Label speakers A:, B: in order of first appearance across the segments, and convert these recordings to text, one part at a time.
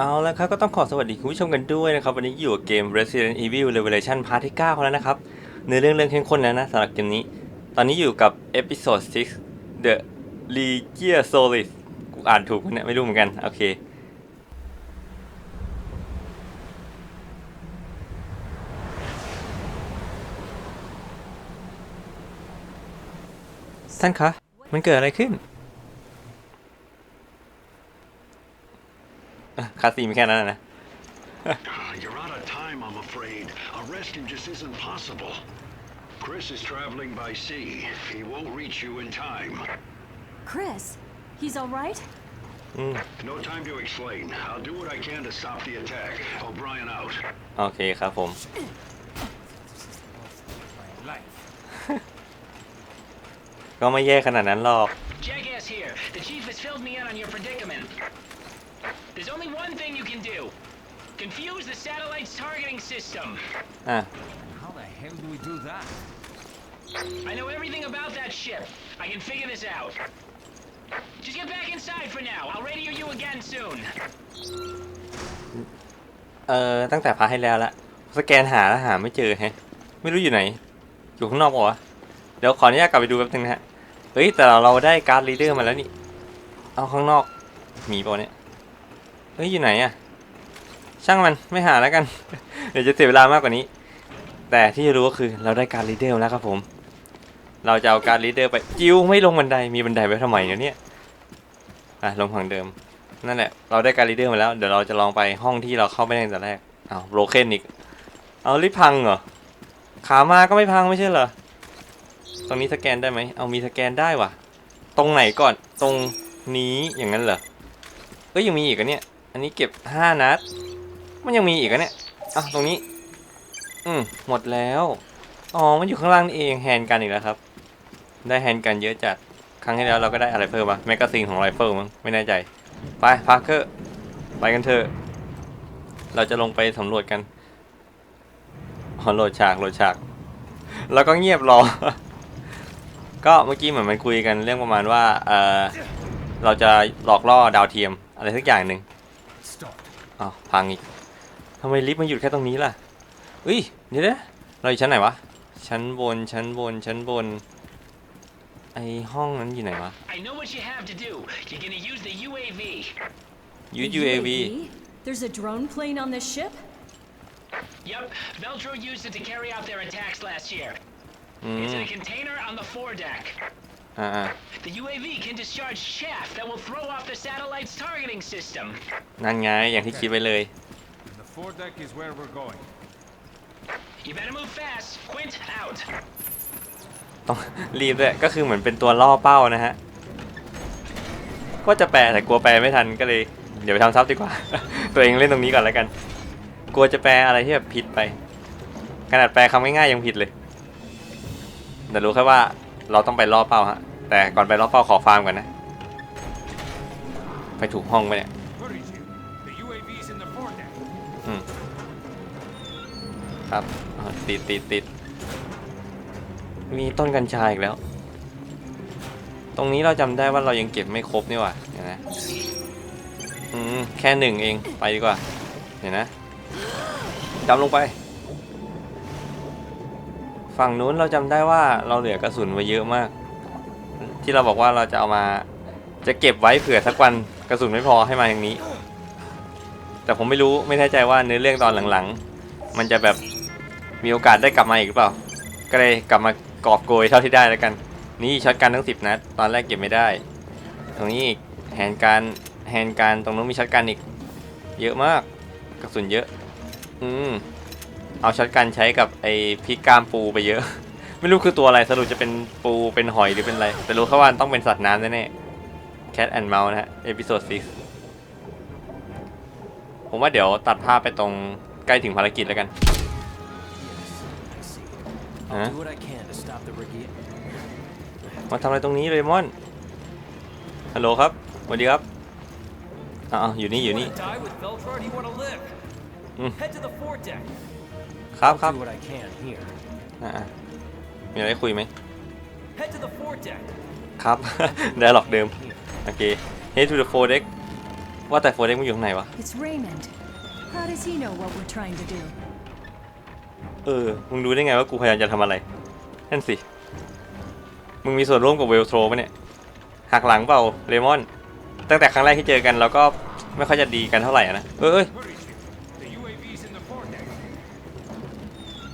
A: เอาละครับ ก็ต้องขอสวัสดีคุณผู้ชมกันด้วยนะครับ วันนี้อยู่กับเกม Resident Evil Revelation Part ที่ 9 แล้วนะครับเนื้อเรื่องเรื่องเข้มข้นแล้วนะสำหรับเกมนี้ ตอนนี้อยู่กับ Episode 6 The Legia Solis กูอ่านถูกเนี่ยไม่รู้เหมือนกัน โอเคท่านคะ มันเกิดอะไรขึ้น คาซีมีแค่นั้นนะ
B: You're out of time, I'm afraid. A rescue just isn't possible. Chris is traveling by sea. He won't reach you in time.
C: Chris, he's all right?
A: อืม
B: No time to explain. I'll do what I can to stop the attack. O'Brien out.
A: โอเคครับผม ก็ไม่แย่ขนาดนั้นหรอก
D: Jackass here. The chief has filled me in on your predicament. There's only one thing you can do. Confuse the satellite's targeting system.
A: อะ
E: How the hell do we do that?
D: I know everything about that ship. I can figure this out. Just get back inside for now. I'll radio you again soon.
A: เอ่อตั้งแต่พาให้แล้วละสแกนหาแล้วหาไม่เจอแฮะ ไม่รู้อยู่ไหน อยู่ข้างนอกปะวะเดี๋ยวขออนุญาตกลับไปดูแป๊บนึงนะฮะ เฮ้ย แต่เราเราได้การ์ดลีดเดอร์มาแล้วนี่ เอาข้างนอก มีปะวะเนี่ย เฮ้ยอยู่ไหนอะช่างมันไม่หาแล้วกัน เดี๋ยวจะเสียเวลามากกว่านี้ แต่ที่รู้ก็คือเราได้การลีเดอร์แล้วครับผม เราจะเอาการลีเดอร์ไปจิ้วไม่ลงบันไดมีบันไดไว้ทำไมเนี่ยอะลงทางเดิมนั่นแหละเราได้การลีเดอร์มาแล้วเดี๋ยวเราจะลองไปห้องที่เราเข้าไม่ได้ตั้งแต่แรกอ้าวโบรเคนอีกเอาลิฟต์พังเหรอขามาก็ไม่พังไม่ใช่เหรอตรงนี้สแกนได้ไหมเอามีสแกนได้ว่ะ ตรงไหนก่อนตรงนี้อย่างนั้นเหรอเอ้ยยังมีอีกอะเนี่ย นนี้เก็บห้านัด มันยังมีอีกอะเนี่ยอะตรงนี้ อืมหมดแล้ว อ๋อ มันอยู่ข้างล่างนี่เองแฮนด์กันอีกแล้วครับ ได้แฮนด์กันเยอะจัด ครั้งที่แล้วเราก็ได้อะไรเพิ่มมาแมกกาซีนของไรเฟิลมั้ง ไม่แน่ใจ ไปพาร์เกอร์ ไปกันเถอะ เราจะลงไปสำรวจกันอ๋อโหลดฉากโหลดฉาก แล้วก็เงียบรอ ก็เมื่อกี้เหมือนมันคุยกันเรื่องประมาณว่า เออเราจะหลอกล่อดาวเทียมอะไรสักอย่างหนึ่ง อ้าวพังอีกทำไมลิฟต์มันหยุดแค่ตรงนี้ล่ะเอ้ยเดี๋ยวนะเราอยู่ชั้นไหนวะ ชั้นบน ชั้นบน ชั้นบน ไอห้องนั้นอยู่ไหนวะ
D: I know what you have to do. You're gonna use the UAV.
A: ยู
C: The
A: UAV
C: There's a drone plane on this ship?
D: Yup, Veltro used it to carry out their attacks last year.
A: อื
D: It's
A: ม
D: in a container on the foredeck.
A: อ่า
D: The UAV can discharge chaff that will throw off the satellite's targeting system.
A: ๆนั่นไงอย่างที่คิดไว้เลย
E: The foredeck is where we're going.
D: You better move fast. Quint out.
A: ต้อง รีบด้วยก็คือเหมือนเป็นตัวล่อเป้านะฮะก็จะแปลแต่กลัวแปลไม่ทันก็เลย เดี๋ยวไปทำซับดีกว่า ตัวเองเล่นตรงนี้ก่อนแล้วกัน กลัวจะแปลอะไรที่แบบผิดไป ขนาดแปลคำง่ายๆยังผิดเลย แต่รู้แค่ว่าเราต้องไปล่อเป้าฮะ แต่ก่อนไปล่อเป้าขอฟาร์มก่อนนะ ไปถูกห้องไปเนี่ยอืมครับติดติดติดมีต้นกัญชาอีกแล้ว ตรงนี้เราจำได้ว่าเรายังเก็บไม่ครบนี่หว่าเห็นไหมอืมแค่หนึ่งเองไปดีกว่า เห็นนะจำลงไป ฝั่งนู้นเราจำได้ว่าเราเหลือกระสุนไว้เยอะมาก ที่เราบอกว่าเราจะเอามาจะเก็บไว้เผื่อสักวันกระสุนไม่พอให้มาทางนี้ แต่ผมไม่รู้ไม่แน่ใจว่าเนื้อเรื่องตอนหลังๆ มันจะแบบมีโอกาสได้กลับมาอีกหรือเปล่า ก็เลยกลับมากอบโกยเท่าที่ได้แล้วกัน นี่ช็อตกันทั้งสิบนัด ตอนแรกเก็บไม่ได้ ตรงนี้อีกแฮนการแฮนการตรงนู้นมีช็อตกันอีก เยอะมากกระสุนเยอะ อืมเอาช็อตกันใช้กับไอ้พิกกามปูไปเยอะ ไม่รู้คือตัวอะไรสรุปจะเป็นปูเป็นหอยหรือเป็นอะไร แต่รู้แค่ว่าต้องเป็นสัตว์น้ำแน่ๆ Cat and Mouse นะฮะเอพิโซด6ผมว่าเดี๋ยวตัดภาพไปตรงใกล้ถึงภารกิจแล้วกัน
F: I see. I'll
A: Huh?
F: do what I can to stop the Regia.
A: มาทำอะไรตรงนี้เลยมอน ฮัลโหลครับสวัสดีครับอ้าวอยู่นี่อยู่นี่
F: Die with Veltro or do you want to live?
A: Mm.
F: Head to the foredeck.
A: ครับครับ
F: Do what I can here.
A: อ่าๆมีอะไรคุยไหม
F: Head to the foredeck.
A: ครับ ได้หลอกเดิม โอเค head to the foredeck ว่าแต่โฟเด็กมันอยู่ข้างไหนวะ
C: It's Raymond. How does he know what we're trying to do?
A: เออ มึงรู้ได้ไงว่ากูพยายามจะทำอะไร นั่นสิ มึงมีส่วนร่วมกับเวลโทรปะเนี่ย หักหลังเปล่า เลมอน ตั้งแต่ครั้งแรกที่เจอกันเราก็ไม่ค่อยจะดีกันเท่าไหร่อะนะ เอ้ย
E: Where is she? The UAV's in the foredeck.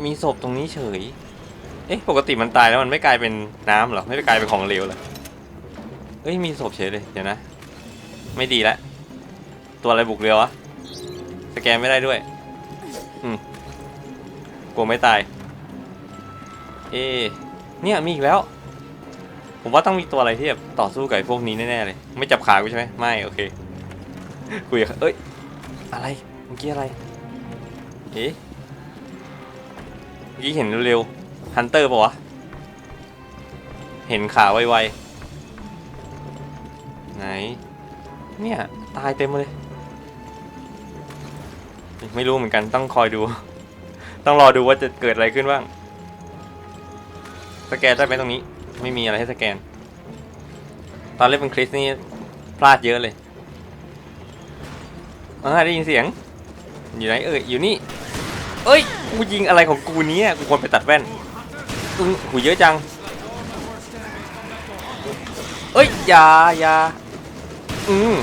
A: มีศพตรงนี้เฉย เอ๊ะปกติมันตายแล้วมันไม่กลายเป็นน้ำเหรอ ไม่ได้กลายเป็นของเหลวเหรอเอ้ยมีศพเฉยเลยเดี๋ยวนะ ไม่ดีละตัวอะไรบุกเรือวะสแกนไม่ได้ด้วยอืมกลัวไม่ตาย เอ๊เนี่ยมีอีกแล้ว ผมว่าต้องมีตัวอะไรที่แบบต่อสู้กับไอ้พวกนี้แน่ๆเลย ไม่จับขากูใช่ไหมไม่โอเคคุยกับเอ้ยอะไรเมื่อกี้อะไรเอ๊ะเมื่อกี้เห็นเร็วๆ ฮันเตอร์ปะวะ เห็นขาไวๆ ไหน เนี่ย ตายเต็มเลย ไม่รู้เหมือนกันต้องคอยดู ต้องรอดูว่าจะเกิดอะไรขึ้นบ้าง สแกนได้ไหมตรงนี้ ไม่มีอะไรให้สแกน ตอนเล่นเป็นคริสนี่พลาดเยอะเลยอ่าได้ยินเสียง อยู่ไหนเอ่ยอยู่นี่ เอ้ย กูยิงอะไรของกูเนี้ยกูควรไปตัดแว่น อึ้งหูเยอะจังเอ้ยอย่าอย่าอืม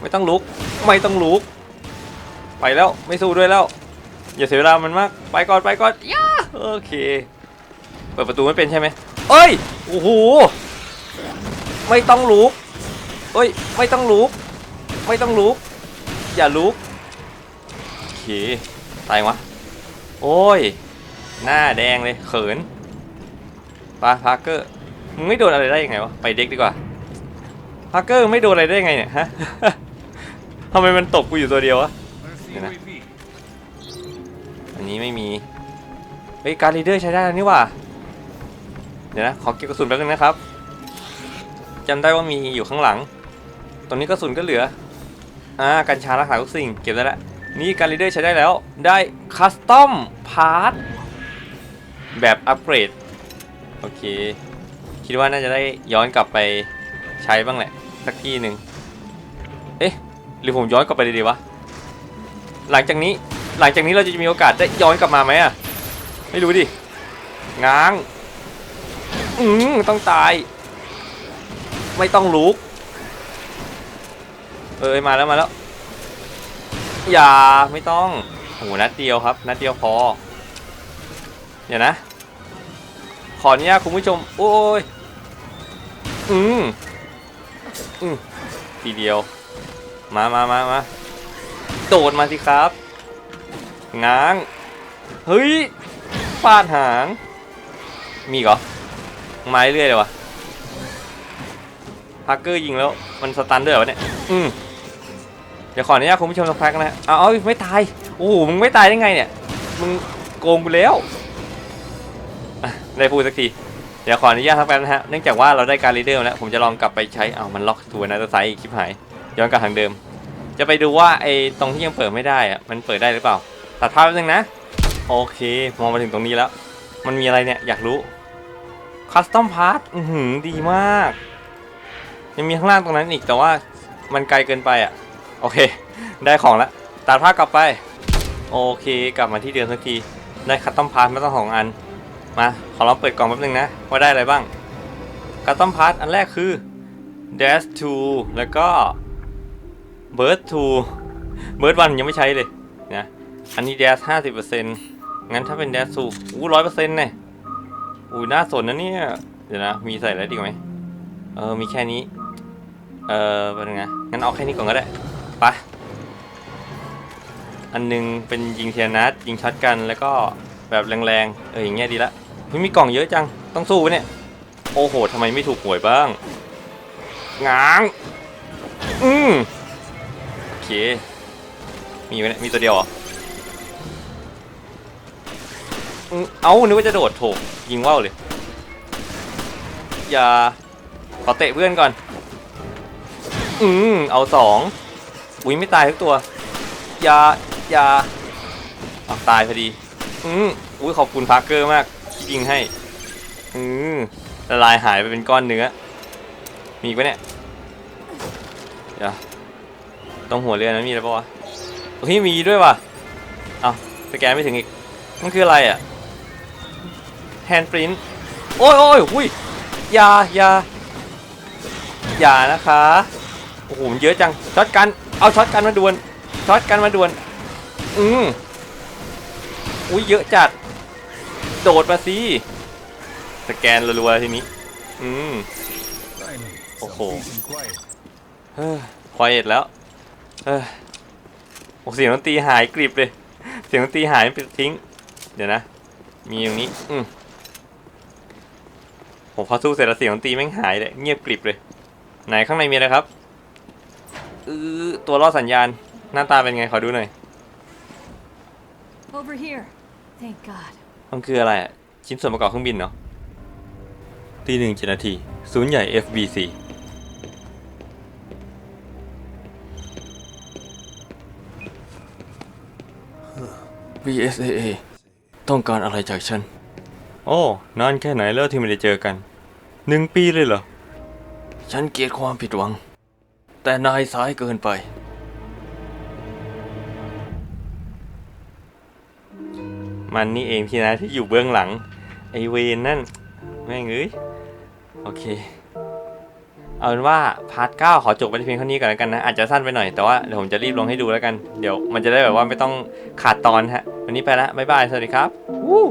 A: ไม่ต้องลุก ไม่ต้องลุก ไปแล้วไม่สู้ด้วยแล้ว อย่าเสียเวลามันมาก ไปก่อนไปก่อนย่าโอเค เปิดประตูไม่เป็นใช่ไหมเอ้ยโอ้โหไม่ต้องลุกเอ้ย ไม่ต้องลุก ไม่ต้องลุก อย่าลุกโอเคตายวะโอ้ย หน้าแดงเลยเขินปาพาร์เกอร์มึงไม่โดนอะไรได้ยังไงวะไปเด็กดีกว่าพาร์เกอร์ไม่โดนอะไรได้ยังไงเนี่ยฮะทำไมมันตกกูอยู่ตัวเดียววะ
E: Where's the
A: Gonna-
E: UAV?
A: อันนี้ไม่มีเฮ้ยการรีเดอร์ใช้ได้แล้วนี่ว่าเดี๋ยวนะขอเก็บกระสุนแป๊บนึงนะครับจำได้ว่ามีอยู่ข้างหลังตรงนี้กระสุนก็เหลืออ่ากัญชารักษาทุกสิ่งเก็บได้แล้วนี่การรีเดอร์ใช้ได้แล้วได้คัสตอมพาร์ท แบบอัปเกรด โอเค คิดว่าน่าจะได้ย้อนกลับไปใช้บ้างแหละ สักที่หนึ่งเอ๊ะ หรือผมย้อนกลับไปเลยดีวะ หลังจากนี้หลังจากนี้เราจะมีโอกาสได้ย้อนกลับมาไหมอะไม่รู้ดิ ง้าง อืมต้องตาย ไม่ต้องลุก เอ้ยมาแล้วมาแล้ว อย่าไม่ต้องโอ้โหนัดเดียวครับ นัดเดียวพอ เดี๋ยวนะ ขออนุญาตคุณผู้ชม โอ้ย อืมอืมทีเดียว มามามามาโดดมาสิครับ ง้าง เฮ้ยฟาดหาง มีกเหรอ ไม้เรื่อยเลยวะพักเกอร์ยิงแล้ว มันสตันด้วยเหรอเนี่ย อืมเดี๋ยวขออนุญาตคุณผู้ชมสักพักนะเอาเอาไม่ตาย โอ้โห มึงไม่ตายได้ไงเนี่ย มึงโกงกูแล้ว ได้พูดสักที เดี๋ยวขออนุญาตทักแป๊บนะฮะ เนื่องจากว่าเราได้การรีเดอร์แล้ว ผมจะลองกลับไปใช้เอามันล็อกทัวนะจะไซต์คลิปหาย ย้อนกลับทางเดิม จะไปดูว่าไอ้ตรงที่ยังเปิดไม่ได้อะมันเปิดได้หรือเปล่า ตัดภาพแป๊บนึงนะ โอเค มองมาถึงตรงนี้แล้ว มันมีอะไรเนี่ย อยากรู้คัสตอมพาร์ทอือหือดีมาก ยังมีข้างล่างตรงนั้นอีกแต่ว่ามันไกลเกินไปอะ โอเค ได้ของแล้วตัดภาพกลับไป โอเค กลับมาที่เดิมสักที ได้คัสตอมพาร์ทมาตั้งสองอัน มาขอลองเปิดกล่องแป๊บนึงนะ ว่าได้อะไรบ้างคัสตอมพาร์ทอันแรกคือ dash to แล้วก็ bird to bird one ยังไม่ใช้เลยนะอันนี้ dash ห้าสิบเปอร์เซ็นต์งั้นถ้าเป็น dash to อู้ร้อยเปอร์เซ็นต์เนี่ยอู้น่าสนนะเนี่ย เดี๋ยวนะ มีใส่อะไรดีกว่าไหมเออ มีแค่นี้ เออเป็นไงงั้นเอาแค่นี้ก่อนก็ได้ไปะอันหนึงเป็นยิงเทียนัดยิงช็อตกันแล้วก็แบบแรงๆ เอออย่างเงี้ยดีละ เฮ้ยมีกล่องเยอะจัง ต้องสู้ปะเนี่ย โอ้โหทำไมไม่ถูกหวยบ้าง ง้าง อืมโอเค มีไหมเนี่ย มีตัวเดียวเหรอเอ้านึกว่าจะโดดโถยิงว่าวเลย อย่า ขอเตะเพื่อนก่อน อืมเอาสองอุ้ยไม่ตายทุกตัว อย่า อย่าเอาตายพอดี อืมอุ้ยขอบคุณพาร์เกอร์มาก ที่ยิงให้ อืมละลายหายไปเป็นก้อนเนื้อ มีปะเนี่ย เดี๋ยวตรงหัวเรือนั้นมีอะไรปะวะเฮ้ยมีด้วยว่ะเอาสแกนไม่ถึงอีก มันคืออะไรอะแฮนด์ปรินต์โอ้ยโอ้ยหุยอย่าอย่าอย่านะคะ โอ้โหมันเยอะจัง ช็อตกัน เอาช็อตกันมาดวลช็อตกันมาดวลอืมอุ้ยเยอะจัด โดดมาสิสแกนรัวๆทีนี้ อืม โอ้โหเฮ้ยควายเอ็ดแล้วเฮ้ยโอ้เสียงดนตรีหายกริบเลย เสียงดนตรีหายไปทิ้ง เดี๋ยวนะ มีตรงนี้ อืมผมพอสู้เสร็จแล้วเสียงดนตรีแม่งหายเลยเงียบกริบเลย ไหนข้างในมีอะไรครับอือตัวล่อสัญญาณ หน้าตาเป็นไงขอดูหน่อย
C: Over here. Thank God.
A: มันคืออะไรอะชิ้นส่วนประกอบเครื่องบินเนาะตีหนึ่งเจ็ดนาทีศูนย์ใหญ่ FBC VSAA ต้องการอะไรจากฉัน โอ้นานแค่ไหนแล้วที่ไม่ได้เจอกัน หนึ่งปีเลยเหรอ ฉันเกลียดความผิดหวัง แต่นายสายเกินไป มันนี่เองที่นะที่อยู่เบื้องหลัง ไอเวนนั่น แม่งเอ้ย โอเค เอาเป็นว่าพาร์ทเก้าขอจบไปที่เพียงเท่านี้ก่อนแล้วกันนะ อาจจะสั้นไปหน่อยแต่ว่าเดี๋ยวผมจะรีบลงให้ดูแล้วกัน เดี๋ยวมันจะได้แบบว่าไม่ต้องขาดตอนฮะ วันนี้ไปละบ๊ายบาย สวัสดีครับ วู้